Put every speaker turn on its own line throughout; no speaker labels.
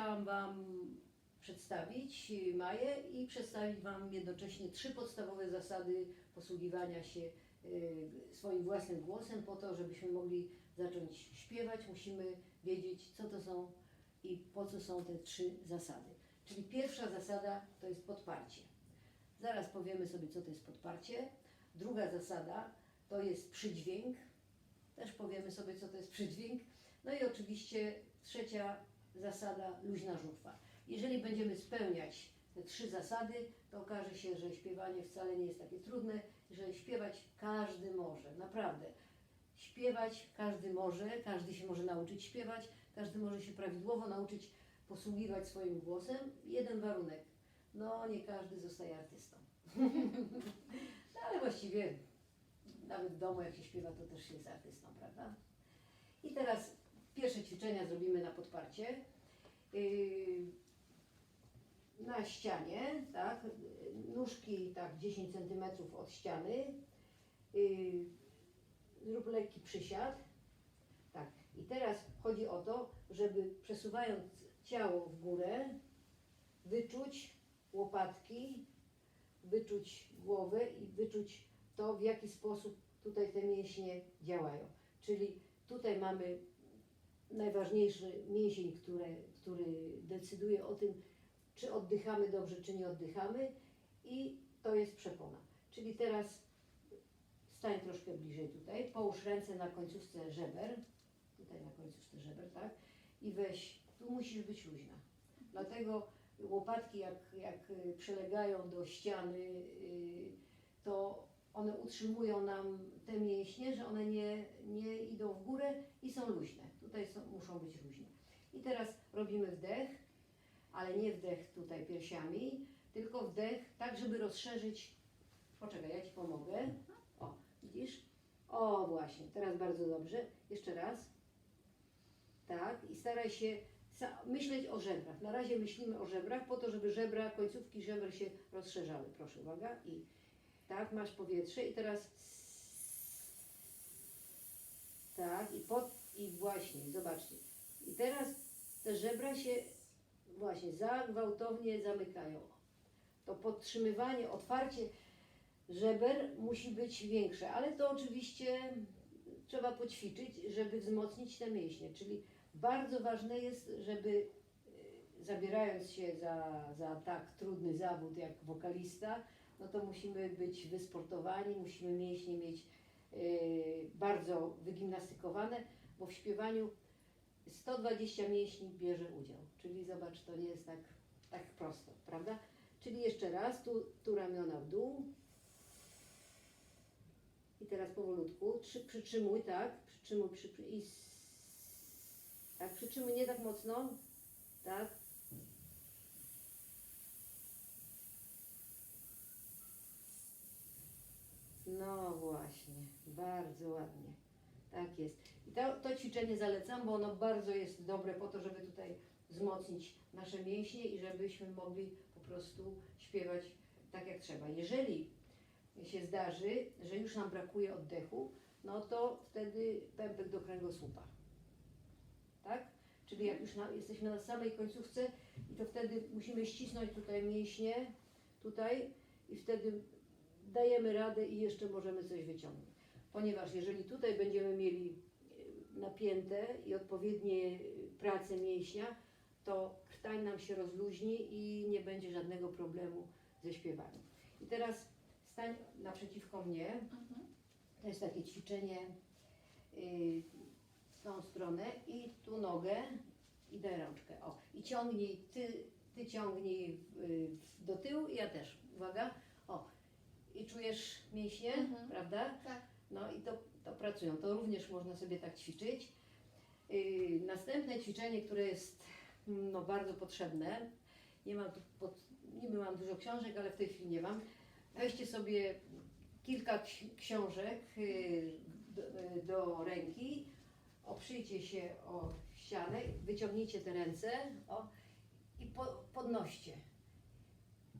chciałam Wam przedstawić Maję i przedstawić Wam jednocześnie trzy podstawowe zasady posługiwania się y, swoim własnym głosem. Po to, żebyśmy mogli zacząć śpiewać, musimy wiedzieć, co to są i po co są te trzy zasady. Czyli pierwsza zasada to jest podparcie. Zaraz powiemy sobie, co to jest podparcie. Druga zasada to jest przydźwięk. Też powiemy sobie, co to jest przydźwięk. No i oczywiście trzecia zasada, luźna żuchwa. Jeżeli będziemy spełniać te trzy zasady, to okaże się, że śpiewanie wcale nie jest takie trudne, że śpiewać każdy może, naprawdę. Śpiewać każdy może, każdy się może nauczyć śpiewać, każdy może się prawidłowo nauczyć posługiwać swoim głosem. Jeden warunek, no nie każdy zostaje artystą. no ale właściwie nawet w domu jak się śpiewa, to też się jest artystą, prawda? I teraz pierwsze ćwiczenia zrobimy na podparcie. Yy, na ścianie, tak, nóżki tak 10 cm od ściany. Yy, zrób lekki przysiad. Tak. I teraz chodzi o to, żeby przesuwając ciało w górę, wyczuć łopatki, wyczuć głowę i wyczuć to, w jaki sposób tutaj te mięśnie działają. Czyli tutaj mamy najważniejszy mięsień, który, który decyduje o tym, czy oddychamy dobrze, czy nie oddychamy i to jest przepona. Czyli teraz stań troszkę bliżej tutaj, połóż ręce na końcówce żeber, tutaj na końcówce żeber, tak? I weź, tu musisz być luźna. Dlatego łopatki jak, jak przylegają do ściany, y, to one utrzymują nam te mięśnie, że one nie, nie idą w górę i są luźne. Tutaj są, muszą być luźne. I teraz robimy wdech, ale nie wdech tutaj piersiami, tylko wdech tak, żeby rozszerzyć. Poczekaj, ja Ci pomogę. O, widzisz? O, właśnie, teraz bardzo dobrze. Jeszcze raz. Tak, i staraj się myśleć o żebrach. Na razie myślimy o żebrach, po to, żeby żebra, końcówki żeber się rozszerzały. Proszę, uwaga. I tak, masz powietrze i teraz tak, i pod, i właśnie, zobaczcie. I teraz te żebra się właśnie za gwałtownie zamykają. To podtrzymywanie, otwarcie żeber musi być większe, ale to oczywiście trzeba poćwiczyć, żeby wzmocnić te mięśnie. Czyli bardzo ważne jest, żeby y, zabierając się za, za tak trudny zawód jak wokalista, no to musimy być wysportowani, musimy mięśnie mieć y, bardzo wygimnastykowane, bo w śpiewaniu 120 mięśni bierze udział. Czyli zobacz, to nie jest tak, tak prosto, prawda? Czyli jeszcze raz, tu, tu ramiona w dół. I teraz powolutku, Trzy, przytrzymuj, tak? Przytrzymuj, przy, i tak, przytrzymuj nie tak mocno, tak? No właśnie, bardzo ładnie. Tak jest. I to, to ćwiczenie zalecam, bo ono bardzo jest dobre po to, żeby tutaj wzmocnić nasze mięśnie i żebyśmy mogli po prostu śpiewać tak jak trzeba. Jeżeli się zdarzy, że już nam brakuje oddechu, no to wtedy pępek do kręgosłupa. Tak? Czyli jak już na, jesteśmy na samej końcówce i to wtedy musimy ścisnąć tutaj mięśnie, tutaj i wtedy dajemy radę i jeszcze możemy coś wyciągnąć. Ponieważ jeżeli tutaj będziemy mieli napięte i odpowiednie e, prace mięśnia, to krtań nam się rozluźni i nie będzie żadnego problemu ze śpiewaniem. I teraz stań naprzeciwko mnie. To jest takie ćwiczenie yy, w tą stronę i tu nogę i daj rączkę. O. I ciągnij, ty, ty ciągnij yy, do tyłu i ja też. Uwaga. O. I czujesz mięśnie,
Mhm.
prawda?
Tak.
No i to, to pracują. To również można sobie tak ćwiczyć. Yy, następne ćwiczenie, które jest no, bardzo potrzebne. Nie mam tu pod, niby mam dużo książek, ale w tej chwili nie mam. Weźcie sobie kilka ksi- książek yy, do, yy, do ręki, oprzyjcie się o ścianę, wyciągnijcie te ręce o, i po, podnoście.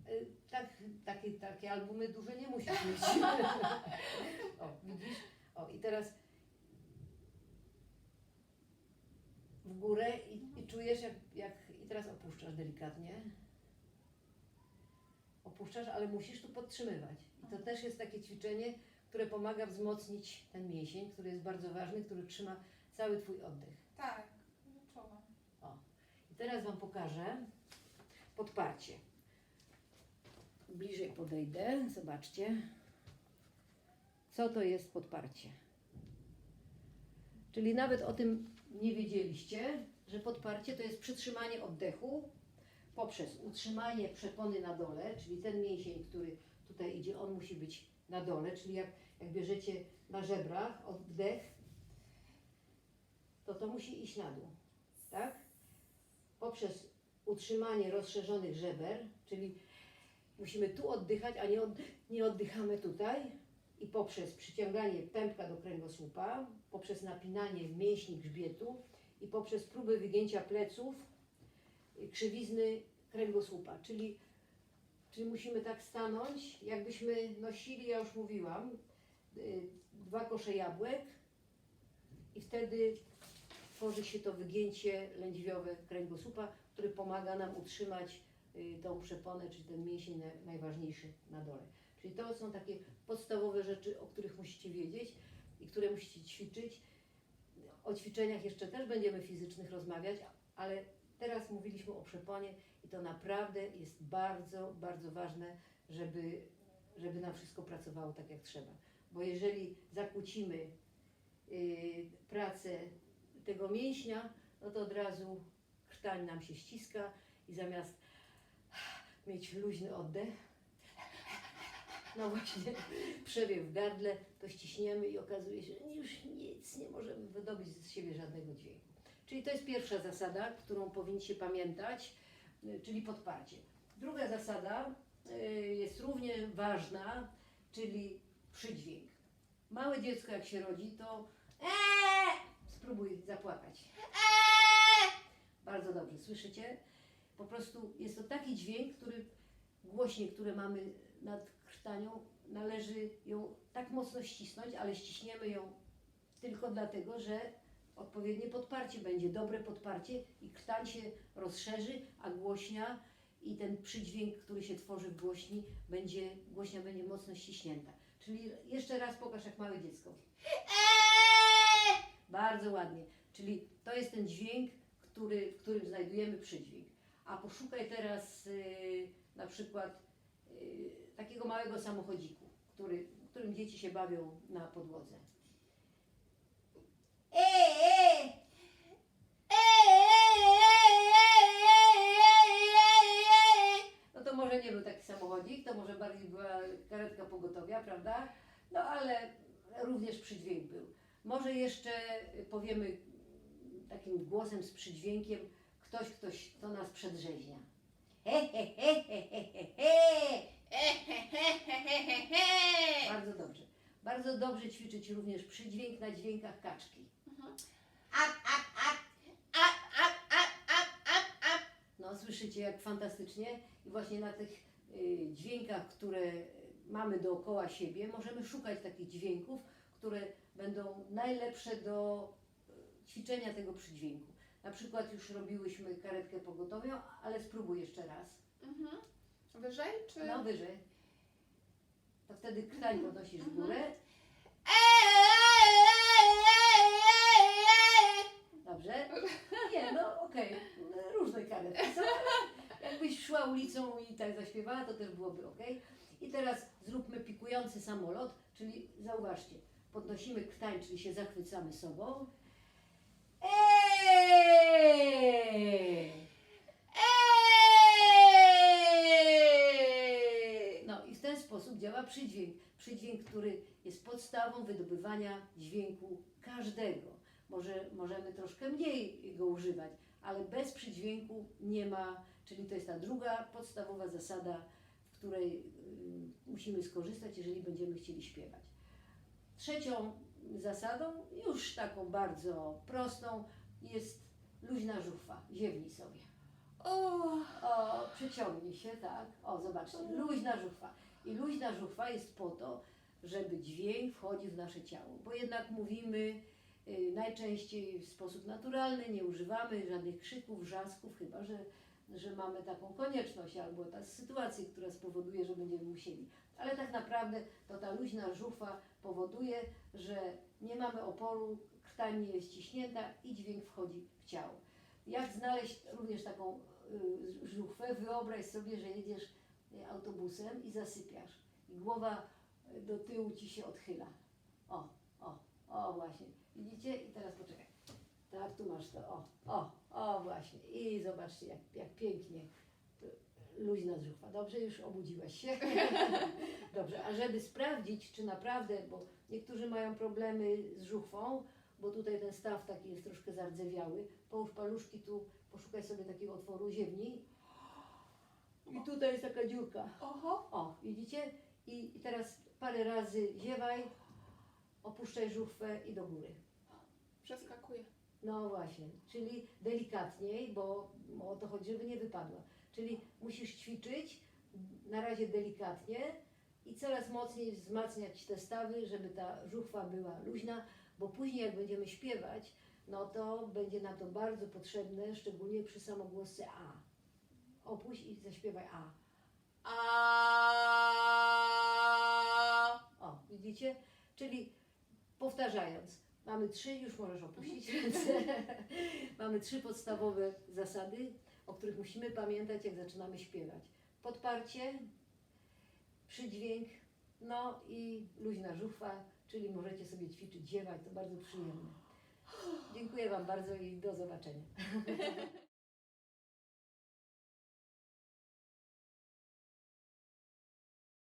Y, Tak, takie, takie albumy duże nie musisz mieć. o, widzisz? O, i teraz w górę i, i czujesz, jak, jak i teraz opuszczasz delikatnie. Opuszczasz, ale musisz tu podtrzymywać. I to też jest takie ćwiczenie, które pomaga wzmocnić ten mięsień, który jest bardzo ważny, który trzyma cały Twój oddech.
Tak, wyczułam.
I teraz Wam pokażę podparcie. Bliżej podejdę, zobaczcie. Co to jest podparcie? Czyli nawet o tym nie wiedzieliście, że podparcie to jest przytrzymanie oddechu poprzez utrzymanie przepony na dole, czyli ten mięsień, który tutaj idzie, on musi być na dole, czyli jak, jak bierzecie na żebrach oddech, to to musi iść na dół, tak? Poprzez utrzymanie rozszerzonych żeber, czyli musimy tu oddychać, a nie, od, nie oddychamy tutaj. I poprzez przyciąganie pępka do kręgosłupa, poprzez napinanie mięśni grzbietu i poprzez próbę wygięcia pleców, y, krzywizny kręgosłupa, czyli, czyli musimy tak stanąć, jakbyśmy nosili, ja już mówiłam, y, dwa kosze jabłek i wtedy tworzy się to wygięcie lędźwiowe kręgosłupa, który pomaga nam utrzymać tą przeponę, czyli ten mięsień na- najważniejszy na dole. Czyli to są takie podstawowe rzeczy, o których musicie wiedzieć i które musicie ćwiczyć. O ćwiczeniach jeszcze też będziemy fizycznych rozmawiać, ale teraz mówiliśmy o przeponie i to naprawdę jest bardzo, bardzo ważne, żeby, żeby nam wszystko pracowało tak jak trzeba. Bo jeżeli zakłócimy y, pracę tego mięśnia, no to od razu krtań nam się ściska i zamiast mieć luźny oddech, no właśnie, przewiew w gardle, to ściśniemy i okazuje się, że już nic nie możemy wydobyć z siebie żadnego dźwięku. Czyli to jest pierwsza zasada, którą powinniście pamiętać, y, czyli podparcie. Druga zasada y, jest równie ważna, czyli przydźwięk. Małe dziecko jak się rodzi, to eee, spróbuj zapłakać. Bardzo dobrze, słyszycie? Po prostu jest to taki dźwięk, który głośnie, które mamy nad krtanią, należy ją tak mocno ścisnąć, ale ściśniemy ją tylko dlatego, że odpowiednie podparcie będzie, dobre podparcie i krtań się rozszerzy, a głośnia i ten przydźwięk, który się tworzy w głośni, będzie, głośnia będzie mocno ściśnięta. Czyli jeszcze raz pokaż jak małe dziecko. Bardzo ładnie. Czyli to jest ten dźwięk, który, w którym znajdujemy przydźwięk. A poszukaj teraz y, na przykład y, takiego małego samochodziku, który, którym dzieci się bawią na podłodze. No to może nie był taki samochodzik, to może bardziej była karetka pogotowia, prawda? No ale również przydźwięk był. Może jeszcze powiemy takim głosem z przydźwiękiem ktoś, ktoś, kto nas przedrzeźnia. He, he, he, he, he, he, he. Bardzo dobrze. Bardzo dobrze ćwiczyć również przydźwięk na dźwiękach kaczki. No, słyszycie jak fantastycznie i właśnie na tych y, dźwiękach, które mamy dookoła siebie, możemy szukać takich dźwięków, które będą najlepsze do y, ćwiczenia tego przydźwięku. Na przykład już robiłyśmy karetkę pogotowią, ale spróbuj jeszcze raz.
Mhm. Wyżej czy?
No wyżej. To wtedy krtań podnosisz w górę. Dobrze? Nie, no okej. Różne karetki są. ale Jakbyś szła ulicą i tak zaśpiewała, to też byłoby ok. I teraz zróbmy pikujący samolot, czyli zauważcie, podnosimy krtań, czyli się zachwycamy sobą. No i w ten sposób działa przydźwięk. Przydźwięk, który jest podstawą wydobywania dźwięku każdego. Może możemy troszkę mniej go używać, ale bez przydźwięku nie ma, czyli to jest ta druga podstawowa zasada, w której y, musimy skorzystać, jeżeli będziemy chcieli śpiewać. Trzecią zasadą, już taką bardzo prostą, jest luźna żuchwa. Ziewnij sobie.
O,
O, przyciągnij się, tak. O, zobaczcie, luźna żuchwa. I luźna żuchwa jest po to, żeby dźwięk wchodził w nasze ciało, bo jednak mówimy y, najczęściej w sposób naturalny, nie używamy żadnych krzyków, wrzasków, chyba że że mamy taką konieczność albo ta sytuację, która spowoduje, że będziemy musieli. Ale tak naprawdę to ta luźna żuchwa powoduje, że nie mamy oporu, nie jest ściśnięta i dźwięk wchodzi w ciało. Jak znaleźć również taką y, żuchwę? Wyobraź sobie, że jedziesz y, autobusem i zasypiasz i głowa y, do tyłu ci się odchyla. O, o, o właśnie. Widzicie? I teraz poczekaj. Tak, tu masz to. O, o, o właśnie. I zobaczcie, jak, jak pięknie. Luźna żuchwa. Dobrze, już obudziłaś się. Dobrze, a żeby sprawdzić, czy naprawdę, bo niektórzy mają problemy z żuchwą, bo tutaj ten staw taki jest troszkę zardzewiały, połóż paluszki tu, poszukaj sobie takiego otworu, ziewnij. I tutaj jest taka dziurka.
Oho.
O, widzicie? I, I teraz parę razy ziewaj, opuszczaj żuchwę i do góry.
Przeskakuję.
No właśnie, czyli delikatniej, bo o to chodzi, żeby nie wypadła. Czyli musisz ćwiczyć na razie delikatnie i coraz mocniej wzmacniać te stawy, żeby ta żuchwa była luźna, bo później jak będziemy śpiewać, no to będzie nam to bardzo potrzebne, szczególnie przy samogłosce A. Opuść i zaśpiewaj A.
A.
O, widzicie? Czyli powtarzając, mamy trzy, już możesz opuścić ręce. mamy trzy podstawowe zasady, o których musimy pamiętać, jak zaczynamy śpiewać. Podparcie, przydźwięk, no i luźna żuchwa, czyli możecie sobie ćwiczyć, ziewać, to bardzo przyjemne. Dziękuję Wam bardzo i do zobaczenia.